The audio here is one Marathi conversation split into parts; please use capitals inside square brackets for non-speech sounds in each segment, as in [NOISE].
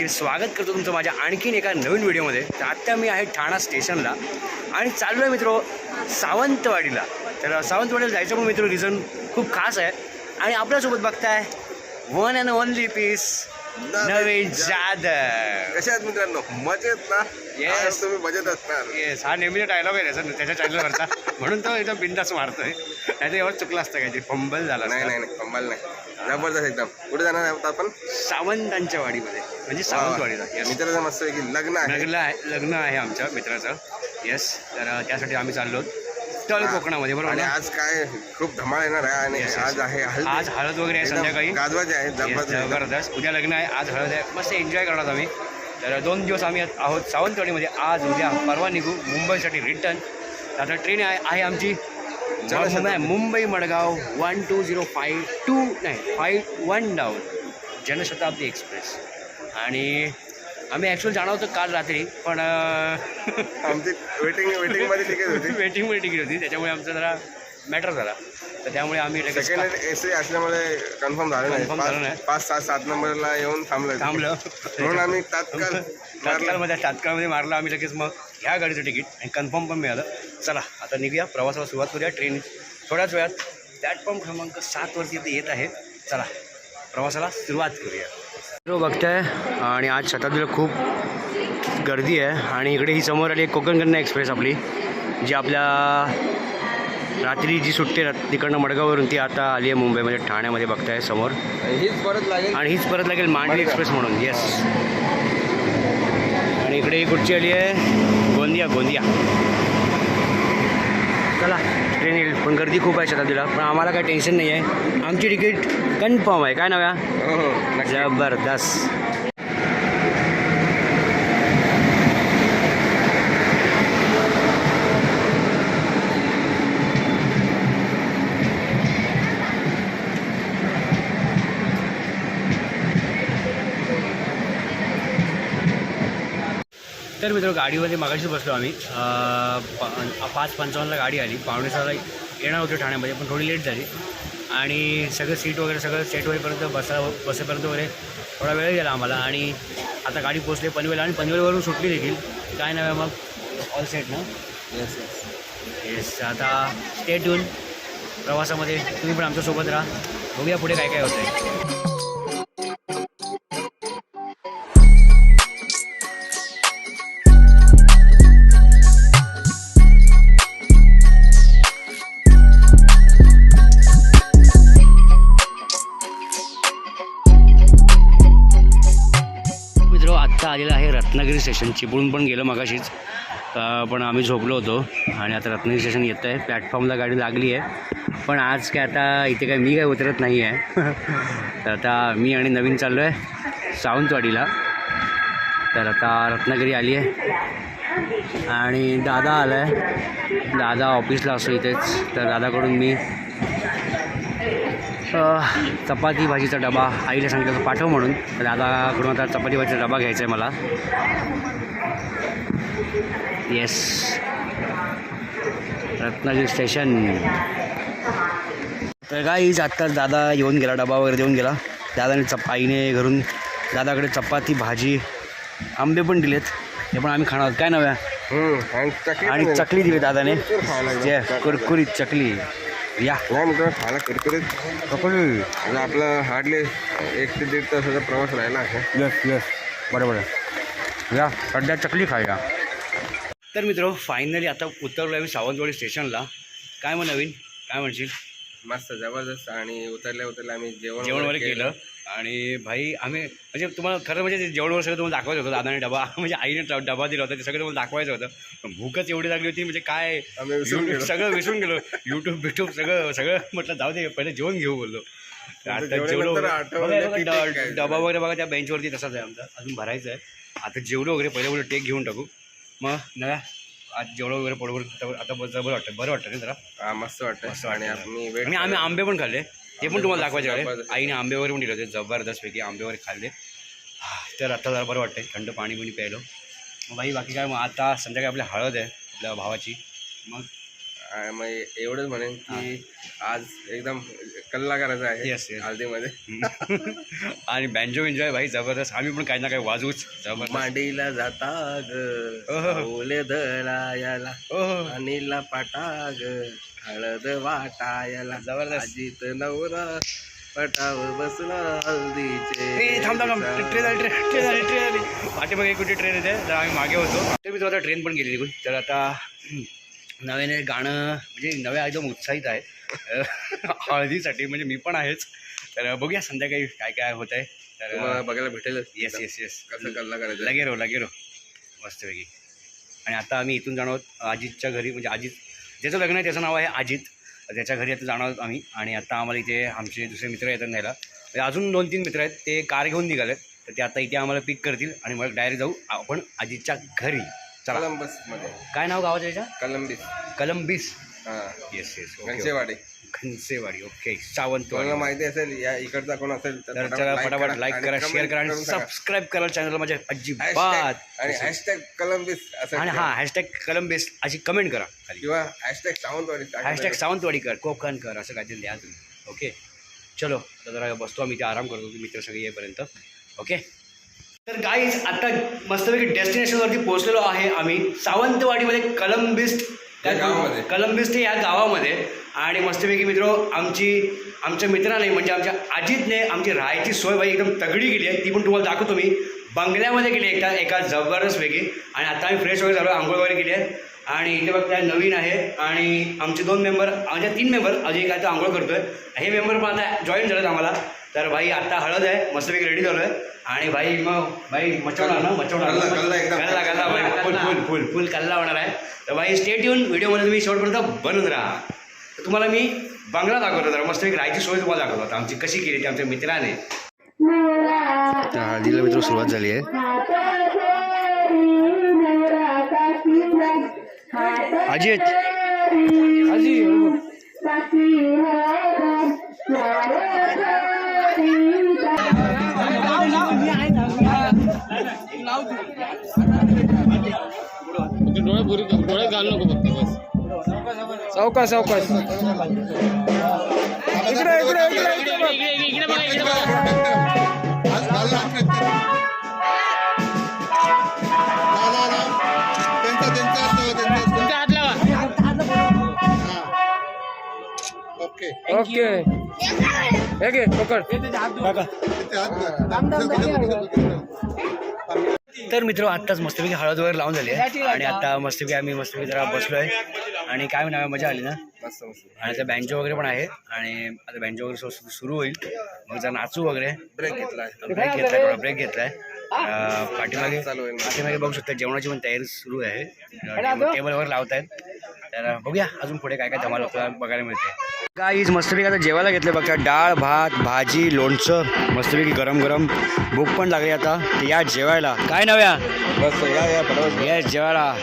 राजकीय स्वागत करतो तुमचं माझ्या आणखीन एका नवीन व्हिडिओमध्ये. तर आत्ता मी आहे ठाणा स्टेशनला. आणि चाललो आहे मित्र सावंतवाडीला. तर सावंतवाडीला जायचं पण मित्र रिझन खूप खास आहे. आणि आपल्यासोबत बघताय one and only piece Navin Jadhav. कशा आहेत मित्रांनो? मजेत ना. आज तुम्ही मजेत असणार. येस हा नेहमीचा डायलॉग आहे त्याचा त्याच्या चॅनलवरचा म्हणून तो एकदम बिंदास मारतोय. नाही तर एवढं चुकलं असतं काय फंबल झाला नाही. नाही नाही कमाल नाही. जबरदस्त एकदम. कुठे जाणार आहोत आपण? सावंतांच्या वाडीमध्ये. म्हणजे सावंतवाडीला. येस मित्राचं मस्त की लग्न आहे. लग्न आहे लग्न आहे आमच्या मित्राचं. येस तर त्यासाठी आम्ही चाललो तळ कोकणामध्ये बरोबर आणि ना? आज काय खूप धमाल येणार आहे आणि Yes, yes. आज आहे. आज हळद वगैरे आहे एकदम संध्याकाळी. गाजवाचे आहे Yes, जबरदस्त. एकदम. जबरदस्त. उद्या लग्न आहे आज हळद आहे. मस्त एन्जॉय करणार आम्ही. तर दोन दिवस आम्ही आहोत सावंतवाडीमध्ये. आज उद्या परवा निघू मुंबईसाठी रिटर्न आता ट्रेन आहे आहे आमची. Mumbai Mumbai Madgaon one two zero five two नाही five one down Janshatabdi express. आणि आम्ही ॲक्च्युअल जाणार होतो काल रात्री पण आमची वेटिंग वेटिंगमध्ये तिकीट होती. [LAUGHS] वेटिंग वेटिंग होती. त्याच्यामुळे आमचा जरा मॅटर झाला. तर त्यामुळे आम्ही सेकंड एसी असल्यामुळे कन्फर्म झालं नाही. पाच- सात सात नंबरला येऊन थांबलो थांबलं. म्हणून आम्ही तात्काळ. [LAUGHS] तात्काळमध्ये तात्काळमध्ये मारलं. आम्ही लगेच मग ह्या गाडीचं तिकीट आणि कन्फर्म पण मिळालं. चला आता निघूया. प्रवासाला सुरुवात करूया. ट्रेन थोड्याच वेळात. प्लॅटफॉर्म क्रमांक सातवरती येत आहे. चला प्रवासाला सुरुवात करूया. बघताय आणि आज शताब्दीला खूप गर्दी आहे आणि इकडे ही समोर आली कोकण कन्या एक्सप्रेस आपली जी आपल्या रात्री जी सुट्टी राहत- तिकडनं मडगाववरून ती आता आली आहे मुंबईमध्ये ठाण्यामध्ये बघताय समोर. हीच परत लागेल. आणि हीच परत लागेल मांडवी एक्सप्रेस म्हणून येस आणि इकडे ही कुठची आली आहे? गोंदिया गोंदिया. चला. ट्रेन येईल पण गर्दी खूप आहे शताब्दीला पण आम्हाला काही टेन्शन नाही आहे आमची तिकीट कन्फर्म आहे. काय नव्या? हो हो. जबरदस्त. तर मित्र गाडीमध्ये मागाशीच बसलो आम्ही. पाच पंचावन्नला गाडी आली. पावणे सहाला येणार होते ठाण्यामध्ये पण थोडी लेट झाली. आणि सगळं सीट वगैरे सगळं सेट होईपर्यंत बसा बसेपर्यंत वगैरे थोडा वेळ गेला आम्हाला. आणि आता गाडी पोचली पनवेल आणि पनवेलवरून सुटली देखील. काय नव्हे मग? ऑल सेट ना? Yes, yes. येस आता स्टेट येऊन प्रवासामध्ये तुम्ही पण आमच्यासोबत राहा. बघूया पुढे काय काय होतं आहे रत्नागिरी स्टेशन चिपळूण पण गेलं मगाशीच. पण आम्ही झोपलो होतो आणि आता रत्नागिरी स्टेशन येतं आहे. प्लॅटफॉर्मला गाडी लागली आहे. पण आज काय आता इथे काय मी काय उतरत नाही आहे. तर आता मी आणि नवीन चाललो आहे सावंतवाडीला. तर आता रत्नागिरी आली आहे. आणि दादा आला आहे दादा ऑफिसला असतो इथेच. तर दादाकडून मी चपाती भाजीचा डबा आईला सांगितलं होतं पाठव म्हणून. दादाकडून आता चपाती भाजीचा डबा घ्यायचा आहे मला. येस रत्नागिरी स्टेशन तर काहीच आत्ताच दादा येऊन गेला डबा वगैरे देऊन गेला. दादाने चप आईने घरून दादाकडे चपाती भाजी आंबे पण दिलेत. ते पण आम्ही खाणार काय नव्या? आणि चकली दिली दादाने. कुरकुरीत चकली. या. नाही मित्रांनो खायला कुरकुरीत. आपला हार्डली एक ते दीड तासाचा प्रवास राहिला आहे. येस येस बरोबर आहे. या सध्या चकली खायला तर मित्र फायनली आता उतरलो आहे मी सावंतवाडी स्टेशनला काय मग नवीन काय म्हणशील? मस्त जबरदस्त. आणि उतरल्या उतरल्या आम्ही जेवण जेवण वगैरे केलं. आणि भाई आम्ही म्हणजे तुम्हाला खरं म्हणजे ते जेवण वगैरे सगळं तुम्हाला दाखवायचं होतं दादाने डबा [LAUGHS] म्हणजे आईने डबा दिला होता ते सगळं तुम्हाला दाखवायचं होतं. पण भूकच एवढी लागली होती म्हणजे काय. सगळं विसरून गेलो. युट्यूब बिट्यूब सगळं सगळं म्हटलं जाऊ दे पहिले जेवण घेऊ बोललो. आता जेवणानंतर जेवलो डबा वगैरे बघा त्या बेंचवरती तसाच आहे आमचा अजून भरायचं आहे. आता जेवलो वगैरे पहिले बोललो टेक घेऊन टाकू. मग नव्या आज जेवढं वगैरे पोटवर आता आता बरं वाटतं बरं वाटतं ना जरा? मस्त वाटतं आणि आम्ही आंबे पण खाल्ले. ते पण तुम्हाला दाखवायचे आहे. आईने आंबे वगैरे पण दिले होते जबरदस्तपैकी आंबे वगैरे खाल्ले तर आता जरा बरं वाटतंय. थंड पाणी बिणी प्यायलो. मग बाई बाकी काय मग आता संध्याकाळी आपली हळद आहे आपल्या भावाची. मग आ, मग एवढंच म्हणेन की आज एकदम कल्ला करायचा आहे Yes. हळदीमध्ये. [LAUGHS] आणि बँजो एन्जॉय भाई जबरदस्त. आम्ही पण काही ना काही वाजवूच. जबरदस्त. मांडीला जाता ओहो. ग ओले धरायला हो हो. अनिला पाटा ग हळद वाटायला. जबरदस्त. अजित नवरा पटावर बसला हळदीचे ए, थांब थांब थांब. ट्रेन आली ट्रेन ट्रेन आली ट्रेन आली. पाठीमागे एक कुठे ट्रेन येते तर आम्ही मागे होतो. तर आता ट्रेन पण गेली निघून. तर आता हम्म, नव्याने गाणं म्हणजे नव्या एकदम उत्साहित आहे अं, [LAUGHS] हळदीसाठी म्हणजे मी पण आहेच. तर बघूया संध्याकाळी काय काय होत आहे. तर बघायला भेटेल. येस येस येस कसं कल्ला करायचं? लगे रो लगे रो मस्तपैकी. आणि आता आम्ही इथून जाणार आहोत अजितच्या घरी म्हणजे अजित ज्याचं लग्न आहे त्याचं नाव आहे अजित. त्याच्या घरी आता जाणार आहोत आम्ही. आणि आता आम्हाला इथे आमचे दुसरे मित्र येतात न्यायला. म्हणजे अजून दोन तीन मित्र आहेत. ते कार घेऊन निघालेत. तर ते आता इथे आम्हाला पिक करतील. आणि मग डायरेक्ट जाऊ आपण अजितच्या घरी. चला. कलंबसमध्ये. काय नाव गावाचं याच्या? कलंबीस. कलंबिस. हा. Yes yes Ghanshewadi Ghansewadi. Okay Sawantwadi. तुम्हाला माहिती असेल या इकडचा कोण असेल तर चला फटाफट लाईक करा शेअर करा आणि. सबस्क्राईब करा चॅनल माझ्या Hashtag अजिबात आणि हॅशटॅग कलंबीस असं आणि. हां हॅशटॅग कलंबिस अशी कमेंट करा खाली. किंवा हॅशटॅग सावंतवाडी. हॅशटॅग सावंतवाडीकर कोकणकर असं काहीतरी द्या तुम्ही ओके चलो आता जरा बसतो आम्ही इथे आराम करतो मित्र सगळे येईपर्यंत. ओके तर गाईज आता मस्तपैकी डेस्टिनेशनवरती पोहोचलेलो आहे आम्ही. सावंतवाडीमध्ये कलंबिस्ट या गावामध्ये. कलंबिस्ट या गावामध्ये. आणि मस्तपैकी मित्र आमची आमच्या मित्राने म्हणजे आमच्या अजितने आमची राहायची सोय बाई एकदम तगडी केली आहे. ती पण तुम्हाला दाखवतो मी. बंगल्यामध्ये केली एका एका जबरदस्त वेगळी आणि आता आम्ही फ्रेश वगैरे झालो आंघोळ वगैरे केली आहे. आणि इथे बघ काय नवीन आहे. आणि आमचे दोन मेंबर म्हणजे तीन मेंबर अजय काय तर आंघोळ करतोय. हे मेंबर पण आता जॉईन झालेत आम्हाला. तर भाई आता हळद आहे. मस्तपैकी रेडी झालो आहे आणि भाई मग भाई मचवणार ना मचवणार कल्ला- कल्ला एकदम. कल्ला कल्ला भाई. फुल फुल फुल. फुल कल्ला होणार आहे. तर भाई स्टेट येऊन व्हिडिओमध्ये तुम्ही शेवटपर्यंत बनून राहा. तर तुम्हाला मी बंगला दाखवतो जरा. मस्त एक राहायची सोय तुम्हाला दाखवतो. आता आमची कशी केली ती आमच्या मित्राने. हळदीला मित्र सुरुवात झाली आहे. अजित सावकाश सावकाश इकडे इकडे इकडे इकडे ओके. ओके. हे घे पकड. तर मित्र आत्ताच मस्तपैकी हळद वगैरे लावून झाली आहे. आणि आता मस्तपैकी आम्ही मस्तपैकी जरा बसलो आहे आणि काय म्हणा मजा आली ना? मस्त मस्त. आणि आता बँजो वगैरे पण आहे. आणि आता बँजो वगैरे सुरू होईल. मग जरा नाचू वगैरे. ब्रेक घेतलाय ब्रेक घेतलाय थोडा ब्रेक घेतलाय. अं, पाठीमागे. पाठीमागे बघू शकता जेवणाची पण तयारी सुरू आहे. टेबल वगैरे लावत आहेत तर बघूया अजून पुढे काय काय धमाल आपल्याला बघायला मिळते काहीच. मस्तपैकी आता जेवायला घेतलं बघा. डाळ भात भाजी लोणचं. मस्तपैकी गरम गरम. भूक पण लागली आता. या जेवायला. काय नव्या बस या या फटाफट येस जेवायला.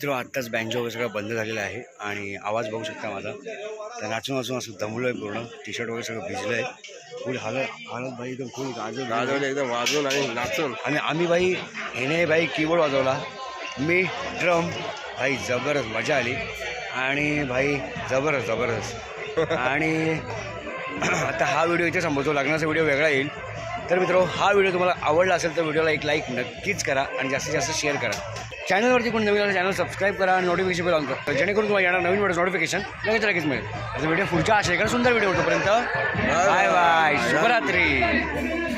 मित्र आत्ताच बँजो वगैरे सगळं बंद झालेलं आहे आणि आवाज बघू शकता माझा. तर नाचून नाचून असं दमलो आहे पूर्ण. टी शर्ट वगैरे सगळं भिजलं आहे फुल हालत हालत बाई एकदम फुल गाजर. गाजवले एकदम वाजून आणि नाचून. आणि आम्ही बाई ह्याने बाई कीबोर्ड वाजवला. मी ड्रम भाई जबरदस्त मजा आली. आणि भाई जबरदस्त जबरदस्त. [LAUGHS] आणि आता हा व्हिडिओ इथे संपवतो. लग्नाचा व्हिडिओ वेगळा येईल. तर मित्र हा व्हिडिओ तुम्हाला आवडला असेल तर व्हिडिओला एक लाईक नक्कीच करा आणि जास्तीत जास्त शेअर करा. चॅनलवरती कोण नवीन चॅनल सबस्क्राईब करा आणि नोटिफिकेशन बेल ऑन करा जेणेकरून तुम्हाला येणार नवीन व्हिडिओ नोटिफिकेशन लगेच लगेच मिळेल. व्हिडिओ पुढच्या एका सुंदर व्हिडिओ होतोपर्यंत बाय बाय शुभरात्री.